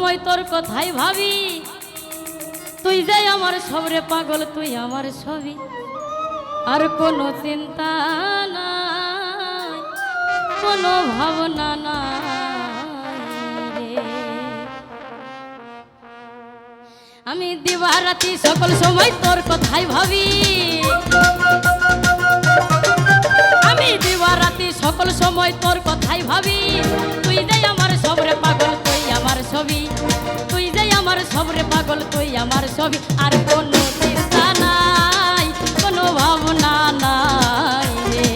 সময় তোর কথাই ভাবি। তুই যাই আমার সবরে পাগল, তুই আমার ছবি। আর কোনো চিন্তা নাই, কোনো ভাবনা রে। আমি দিবারাতি সকল সময় তোর কথাই ভাবি। আমি দিবারাতি সকল সময় তোর কথাই ভাবি। তুই যাই আমার সবরে পাগল আমার ছবি। তুই যাই আমার সবরে পাগল, তুই আমার ছবি। আর কোনো চিন্তা নাই, কোনো ভাবনা নাই রে।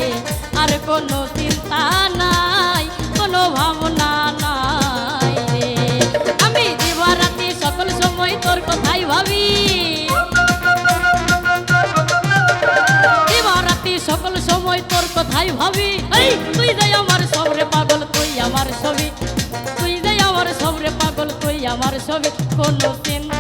আর কোনো চিন্তা নাই, কোনো ভাবনা নাই আমি দিবারাতি সকল সময় তোর কথাই ভাবি। সকল সময় তোর কথাই ভাবি। এই, তুই যাই আমার সবরে পাগল, তুই আমার ছবি। আমার ছবি কোনো চিন্তা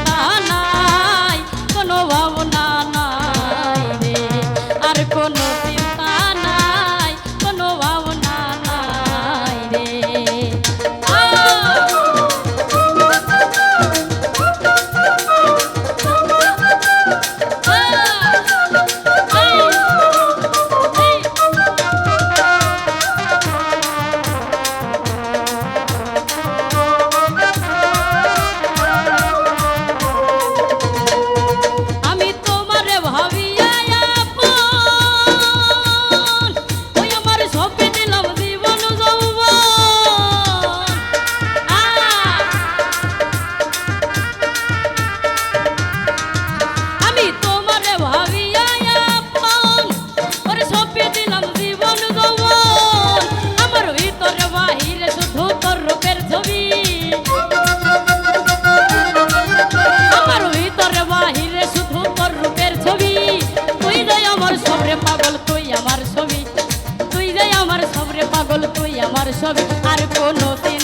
সবরে পাগল তুই আমার ছবি। তুই যাই আমার সবরে পাগল, তুই আমার ছবি। আর কোনো চিন্তা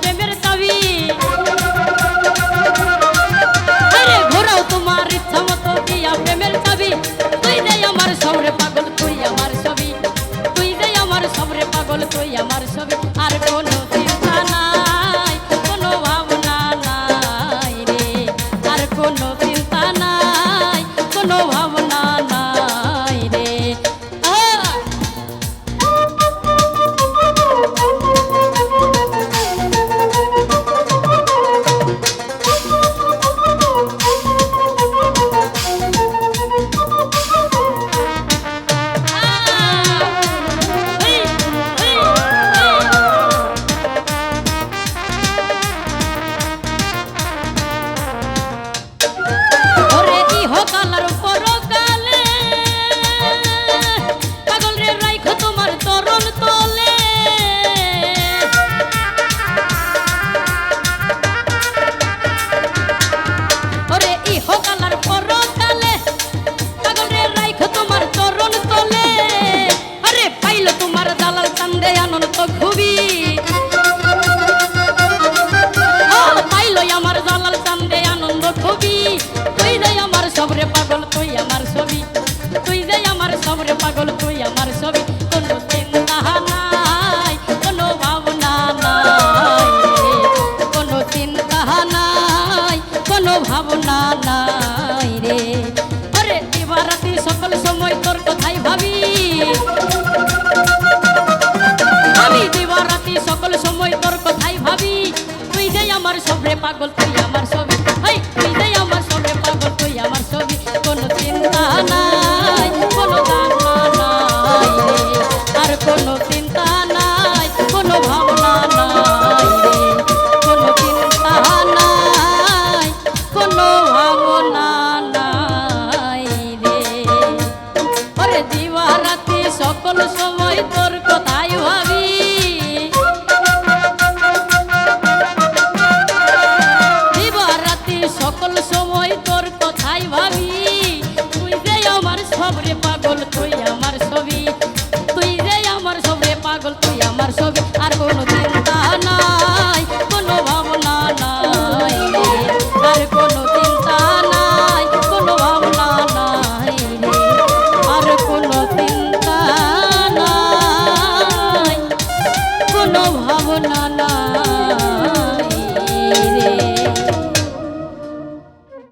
পাগল তুই আমার ছবি ও কালার সকল সময় তোর কথাই ভাবি। তুই যে আমার সবরে পাগল, তুই আমার ছবি হাই, তুই যে আমার সবরে পাগল, তুই আমার ছবি কোনো চিন্তা নাই, কোনো দানা নাই। আর কোনো চিন্তা নাই, কোনো ভাবনা নাই কোন চিন্তা নাই, কোনো ভাবনা নাই রে। ওরে দিবা রাতে সকল সময়